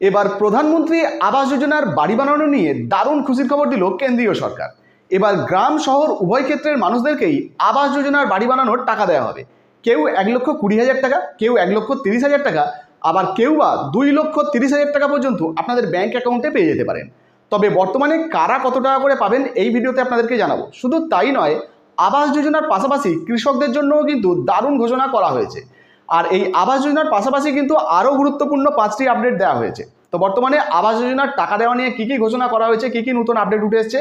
এবার প্রধানমন্ত্রী আবাস যোজনার বাড়ি বানানো নিয়ে দারুণ খুশির খবর দিল কেন্দ্রীয় সরকার। এবার গ্রাম, শহর, উভয় ক্ষেত্রের মানুষদেরকেই আবাস যোজনার বাড়ি বানানোর টাকা দেওয়া হবে। কেউ এক লক্ষ কুড়ি হাজার টাকা, কেউ এক লক্ষ তিরিশ হাজার টাকা, আবার কেউ বা দুই লক্ষ তিরিশ হাজার টাকা পর্যন্ত আপনাদের ব্যাংক অ্যাকাউন্টে পেয়ে যেতে পারেন। তবে বর্তমানে কারা কত টাকা করে পাবেন এই ভিডিওতে আপনাদেরকে জানাব। শুধু তাই নয়, আবাস যোজনার পাশাপাশি কৃষকদের জন্যও কিন্তু দারুণ ঘোষণা করা হয়েছে। আর এই আবাস যোজনার পাশাপাশি কিন্তু আরও গুরুত্বপূর্ণ পাঁচটি আপডেট দেওয়া হয়েছে। তো বর্তমানে আবাস যোজনার টাকা দেওয়া নিয়ে কী কী ঘোষণা করা হয়েছে, কী কী নতুন আপডেট উঠে এসছে,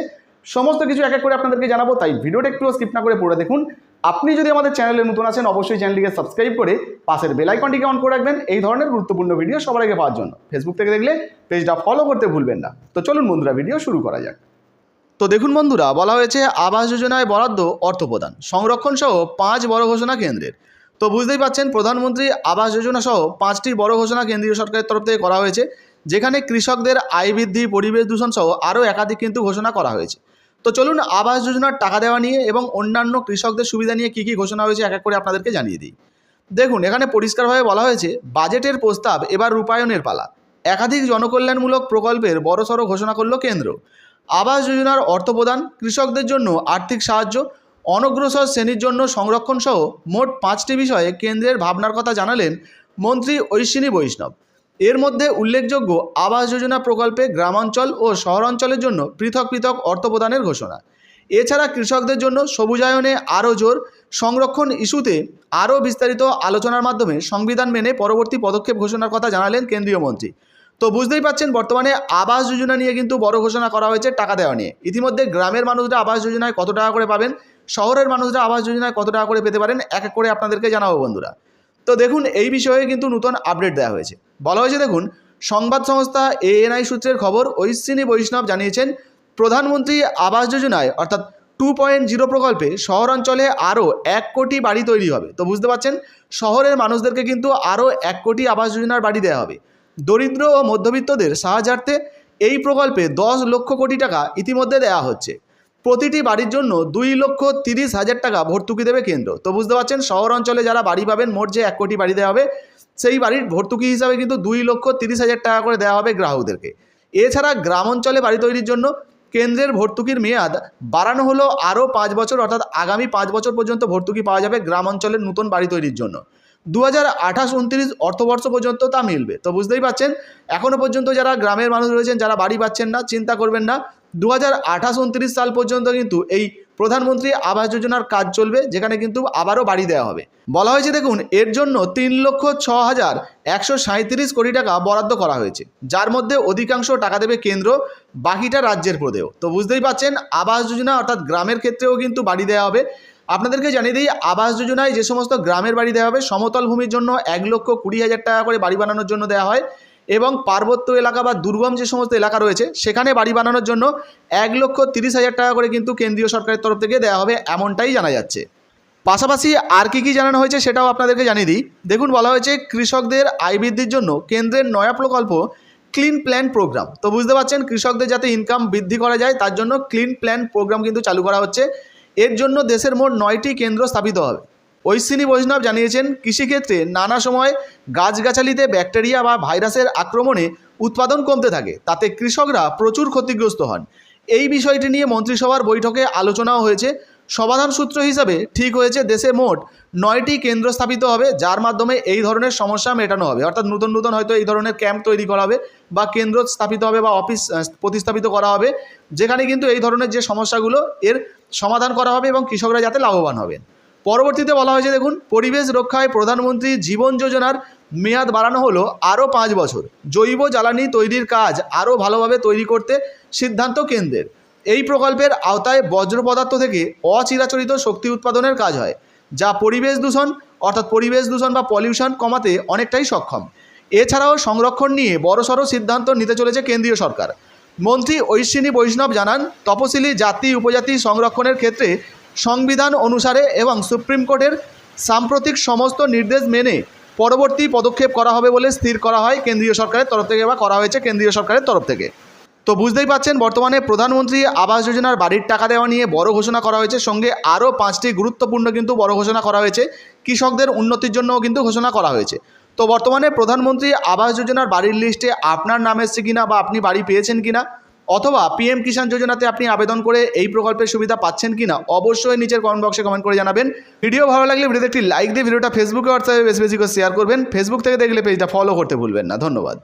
সমস্ত কিছু এক এক করে আপনাদেরকে জানাব। তাই ভিডিওটা একটু স্কিপ না করে পড়ে দেখুন। আপনি যদি আমাদের চ্যানেলে নতুন আছেন, অবশ্যই চ্যানেলটিকে সাবস্ক্রাইব করে পাশের বেল আইকনটিকে অন করে রাখবেন। এই ধরনের গুরুত্বপূর্ণ ভিডিও সবার আগে পাওয়ার জন্য। ফেসবুক থেকে দেখলে পেজটা ফলো করতে ভুলবেন না। তো চলুন বন্ধুরা ভিডিও শুরু করা যাক। তো দেখুন বন্ধুরা, বলা হয়েছে আবাস যোজনায় বরাদ্দ অর্থ প্রদান সংরক্ষণ সহ পাঁচ বড় ঘোষণা কেন্দ্রের। তো বুঝতেই পাচ্ছেন, প্রধানমন্ত্রী আবাস যোজনা সহ পাঁচটি বড় ঘোষণা কেন্দ্রীয় সরকারের তরফ থেকে করা হয়েছে, যেখানে কৃষকদের আয় বৃদ্ধি, পরিবেশ দূষণ সহ আরও একাধিক কিন্তু ঘোষণা করা হয়েছে। তো চলুন আবাস যোজনার টাকা দেওয়া নিয়ে এবং অন্যান্য কৃষকদের সুবিধা নিয়ে কী কী ঘোষণা হয়েছে এক এক করে আপনাদেরকে জানিয়ে দিই। দেখুন, এখানে পরিষ্কারভাবে বলা হয়েছে, বাজেটের প্রস্তাব এবার রূপায়ণের পালা। একাধিক জনকল্যাণমূলক প্রকল্পের বড়সড় ঘোষণা করল কেন্দ্র। আবাস যোজনার অর্থ প্রদান কৃষকদের জন্য আর্থিক সাহায্য অনগ্রসর শ্রেণির জন্য সংরক্ষণ সহ মোট পাঁচটি বিষয়ে কেন্দ্রের ভাবনার কথা জানালেন মন্ত্রী ঐশ্বিনী বৈষ্ণব। এর মধ্যে উল্লেখযোগ্য আবাস যোজনা প্রকল্পে গ্রামাঞ্চল ও শহরাঞ্চলের জন্য পৃথক পৃথক অর্থ প্রদানের ঘোষণা। এছাড়া কৃষকদের জন্য সবুজায়নে আরও জোর সংরক্ষণ ইস্যুতে আরও বিস্তারিত আলোচনার মাধ্যমে সংবিধান মেনে পরবর্তী পদক্ষেপ ঘোষণার কথা জানালেন কেন্দ্রীয় মন্ত্রী। তো বুঝতেই পাচ্ছেন, বর্তমানে আবাস যোজনা নিয়ে কিন্তু বড় ঘোষণা করা হয়েছে টাকা দেওয়া নিয়ে। ইতিমধ্যে গ্রামের মানুষরা আবাস যোজনায় কত টাকা করে পাবেন, শহরের মানুষরা আবাস যোজনায় কত টাকা করে পেতে পারেন, এক এক করে আপনাদেরকে জানাব বন্ধুরা। তো দেখুন, এই বিষয়ে কিন্তু নতুন আপডেট দেওয়া হয়েছে। বলা হয়েছে, দেখুন, সংবাদ সংস্থা এএনআই সূত্রের খবর, ঐশ্বিনী বৈষ্ণব জানিয়েছেন, প্রধানমন্ত্রী আবাস যোজনায়, অর্থাৎ টু পয়েন্ট জিরো প্রকল্পে শহরাঞ্চলে আরও এক কোটি বাড়ি তৈরি হবে। তো বুঝতে পারছেন শহরের মানুষদেরকে কিন্তু আরও এক কোটি আবাস যোজনার বাড়ি দেওয়া হবে। দরিদ্র ও মধ্যবিত্তদের সাহায্যার্থে এই প্রকল্পে দশ লক্ষ কোটি টাকা ইতিমধ্যে দেওয়া হচ্ছে। প্রতিটি বাড়ির জন্য দুই লক্ষ তিরিশ হাজার টাকা ভর্তুকি দেবে কেন্দ্র। তো বুঝতে পারছেন, শহর অঞ্চলে যারা বাড়ি পাবেন, মোট যে এক কোটি বাড়ি দেওয়া হবে, সেই বাড়ির ভর্তুকি হিসাবে কিন্তু দুই লক্ষ তিরিশ হাজার টাকা করে দেওয়া হবে গ্রাহকদেরকে। এছাড়া গ্রাম অঞ্চলে বাড়ি তৈরির জন্য কেন্দ্রের ভর্তুকির মেয়াদ বাড়ানো হলো আরও পাঁচ বছর, অর্থাৎ আগামী পাঁচ বছর পর্যন্ত ভর্তুকি পাওয়া যাবে গ্রাম অঞ্চলের নতুন বাড়ি তৈরির জন্য। দু হাজার আঠাশ উনত্রিশ অর্থবর্ষ পর্যন্ত তা মিলবে। তো বুঝতেই পাচ্ছেন এখনও পর্যন্ত যারা গ্রামের মানুষ রয়েছেন, যারা বাড়ি পাচ্ছেন না, চিন্তা করবেন না। দু হাজার আঠাশ সাল পর্যন্ত কিন্তু এই প্রধানমন্ত্রী আবাস যোজনার কাজ চলবে, যেখানে কিন্তু আবারও বাড়ি দেওয়া হবে। বলা হয়েছে, দেখুন, এর জন্য তিন লক্ষ ছ হাজার একশো সাঁত্রিশ কোটি টাকা বরাদ্দ করা হয়েছে, যার মধ্যে অধিকাংশ টাকা দেবে কেন্দ্র, বাকিটা রাজ্যের প্রদেয়। তো বুঝতেই পাচ্ছেন, আবাস যোজনা অর্থাৎ গ্রামের ক্ষেত্রেও কিন্তু বাড়ি দেওয়া হবে। আপনাদেরকে জানিয়ে দিই, আবাস যোজনায় যে সমস্ত গ্রামের বাড়ি দেওয়া হবে, সমতল ভূমির জন্য এক লক্ষ কুড়ি হাজার টাকা করে বাড়ি বানানোর জন্য দেওয়া হয় এবং পার্বত্য এলাকা বা দুর্গম যে সমস্ত এলাকা রয়েছে, সেখানে বাড়ি বানানোর জন্য এক লক্ষ তিরিশ হাজার টাকা করে কিন্তু কেন্দ্রীয় সরকারের তরফ থেকে দেওয়া হবে এমনটাই জানা যাচ্ছে। পাশাপাশি আর কি কি জানানো হয়েছে সেটাও আপনাদেরকে জানিয়ে দিই। দেখুন, বলা হয়েছে কৃষকদের আয় বৃদ্ধির জন্য কেন্দ্রের নয়া প্রকল্প ক্লিন প্ল্যান প্রোগ্রাম তো বুঝতে পারছেন, কৃষকদের যাতে ইনকাম বৃদ্ধি করা যায়, তার জন্য ক্লিন প্ল্যান প্রোগ্রাম কিন্তু চালু করা হচ্ছে। এর জন্য দেশের মোট নয়টি কেন্দ্র স্থাপিত হবে। ঐশ্বিনী বৈষ্ণব জানিয়েছেন, কৃষিক্ষেত্রে নানা সময় গাছগাছালিতে ব্যাকটেরিয়া বা ভাইরাসের আক্রমণে উৎপাদন কমতে থাকে, তাতে কৃষকরা প্রচুর ক্ষতিগ্রস্ত হন। এই বিষয়টি নিয়ে মন্ত্রিসভার বৈঠকে আলোচনাও হয়েছে। সমাধান সূত্র হিসাবে ঠিক হয়েছে, দেশে মোট নয়টি কেন্দ্র স্থাপিত হবে, যার মাধ্যমে এই ধরনের সমস্যা মেটানো হবে। অর্থাৎ নতুন নতুন হয়তো এই ধরনের ক্যাম্প তৈরি করা হবে বা কেন্দ্র স্থাপিত হবে বা অফিস প্রতিস্থাপিত করা হবে, যেখানে কিন্তু এই ধরনের যে সমস্যাগুলো, এর সমাধান করা হবে এবং কৃষকরা যাতে লাভবান হবেন। পরবর্তীতে বলা হয়েছে, দেখুন, পরিবেশ রক্ষায় প্রধানমন্ত্রী জীবন যোজনার মেয়াদ বাড়ানো হলো আরও পাঁচ বছর। জৈব জ্বালানি তৈরির কাজ আরও ভালোভাবে তৈরি করতে সিদ্ধান্ত কেন্দ্রের। এই প্রকল্পের আওতায় বজ্র পদার্থ থেকে অচিরাচরিত শক্তি উৎপাদনের কাজ হয়, যা পরিবেশ দূষণ, অর্থাৎ পরিবেশ দূষণ বা পলিউশন কমাতে অনেকটাই সক্ষম। এছাড়াও সংরক্ষণ নিয়ে বড়সড় সিদ্ধান্ত নিতে চলেছে কেন্দ্রীয় সরকার। মন্ত্রী ঐশ্বিনী বৈষ্ণব জানান, তপশিলি জাতি, উপজাতি সংরক্ষণের ক্ষেত্রে সংবিধান অনুসারে এবং সুপ্রিম কোর্টের সাম্প্রতিক সমস্ত নির্দেশ মেনে পরবর্তী পদক্ষেপ করা হবে বলে স্থির করা হয় কেন্দ্রীয় সরকারের তরফ থেকে বা করা হয়েছে কেন্দ্রীয় সরকারের তরফ থেকে। তো বুঝতেই পাচ্ছেন, বর্তমানে প্রধানমন্ত্রী আবাস যোজনার বাড়ির টাকা দেওয়া নিয়ে বড় ঘোষণা করা হয়েছে, সঙ্গে আরও পাঁচটি গুরুত্বপূর্ণ কিন্তু বড় ঘোষণা করা হয়েছে, কৃষকদের উন্নতির জন্যও কিন্তু ঘোষণা করা হয়েছে। তো বর্তমানে প্রধানমন্ত্রী আবাস যোজনার বাড়ির লিস্টে আপনার নাম এসছে কিনা বা আপনি বাড়ি পেয়েছেন কিনা, অথবা পিএম কিষাণ যোজনাতে আপনি আবেদন করে এই প্রকল্পের সুবিধা পাচ্ছেন কিনা, অবশ্যই নিচের কমেন্ট বক্সে কমেন্ট করে জানাবেন। ভিডিও ভালো লাগলে ভিডিওতে একটি লাইক দিয়ে ভিডিওটা ফেসবুকে হোয়াটসঅ্যাপে বেশি বেশি করে শেয়ার করবেন। ফেসবুক থেকে দেখলে পেজটা ফলো করতে ভুলবেন না। ধন্যবাদ।